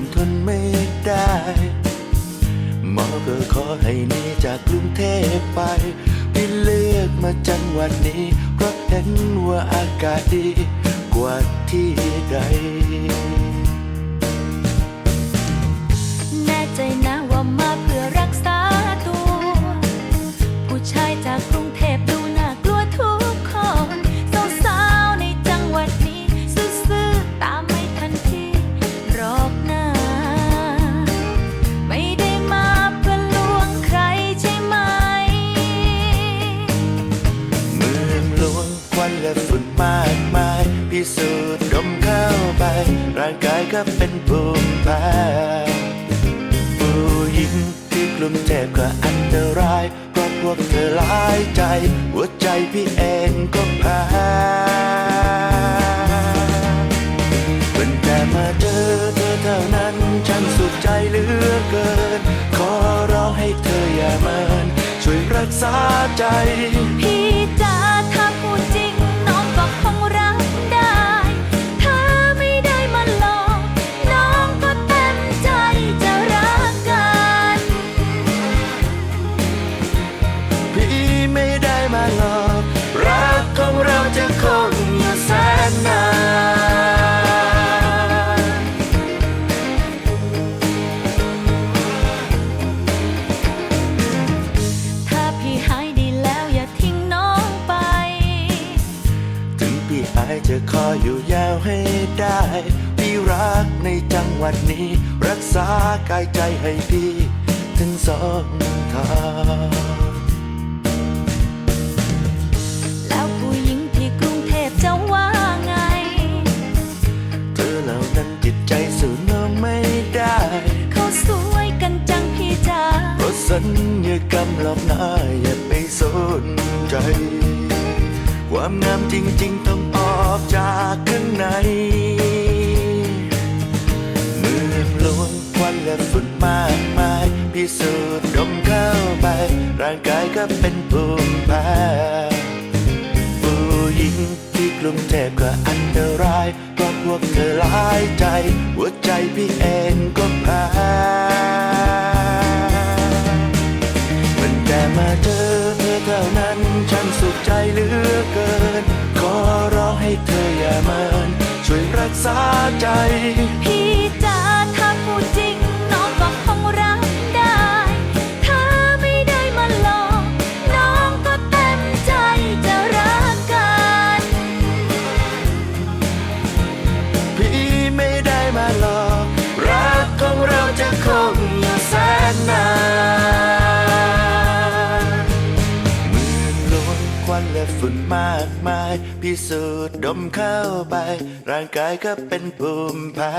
นทนไม่ได้หมอก็ขอให้หนีจากกรุงเทพไปที่เลือกมาจังหวัดนี้เพราะเห็นว่าอากาศดีกว่าที่ใด ร่างกายก็เป็นภูมิแพ้ผู้หญิงที่กลุ่มเทพก็อันตรายเพราะพวกเธอหลายใจ หัวใจพี่เองก็แพ้เป็นแต่มาเจอเธอเท่านั้นฉันสุขใจเหลือเกิน ขอร้องให้เธออย่าเมินช่วยรักษาใจ พี่จ๋า ในจังหวัดนี้ รักษากายใจให้พี่ถึงสองทางแล้วผู้หญิงที่กรุงเทพจะว่าไง เธอเหล่านั้นจิตใจสู้น้องไม่ได้เขาสวยกันจังพี่จ๋าเพราะสัญญากรรมหลอกหน้าอย่าไปสนใจ ความงามจริง ๆ ต้องออกจากข้างใน และฝุ่นมากมาย พิสูจน์ดมเข้าไป ร่างกายก็เป็นภูมิแพ้ผู้หญิงที่กรุงเทพก็อันตรายเพราะพวกเธอหลายใจ หัวใจพี่เองก็แพ้มันแต่มาเจอเธอเท่านั้นฉันสุขใจเหลือเกิน ขอร้องให้เธออย่าเมินช่วยรักษาใจ ฝุ่นมากมาย พิสูจน์ดมเข้าไป ร่างกายก็เป็นภูมิแพ้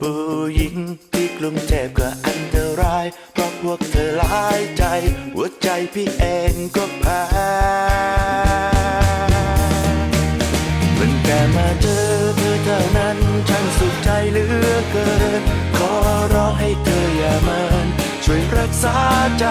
ผู้หญิงที่กรุงเทพก็อันตราย เพราะพวกเธอหลายใจ หัวใจพี่เองก็แพ้มันแค่มาเจอเธอเท่านั้นฉันสุขใจเหลือเกิน ขอร้องให้เธออย่าเมินช่วยรักษาใจ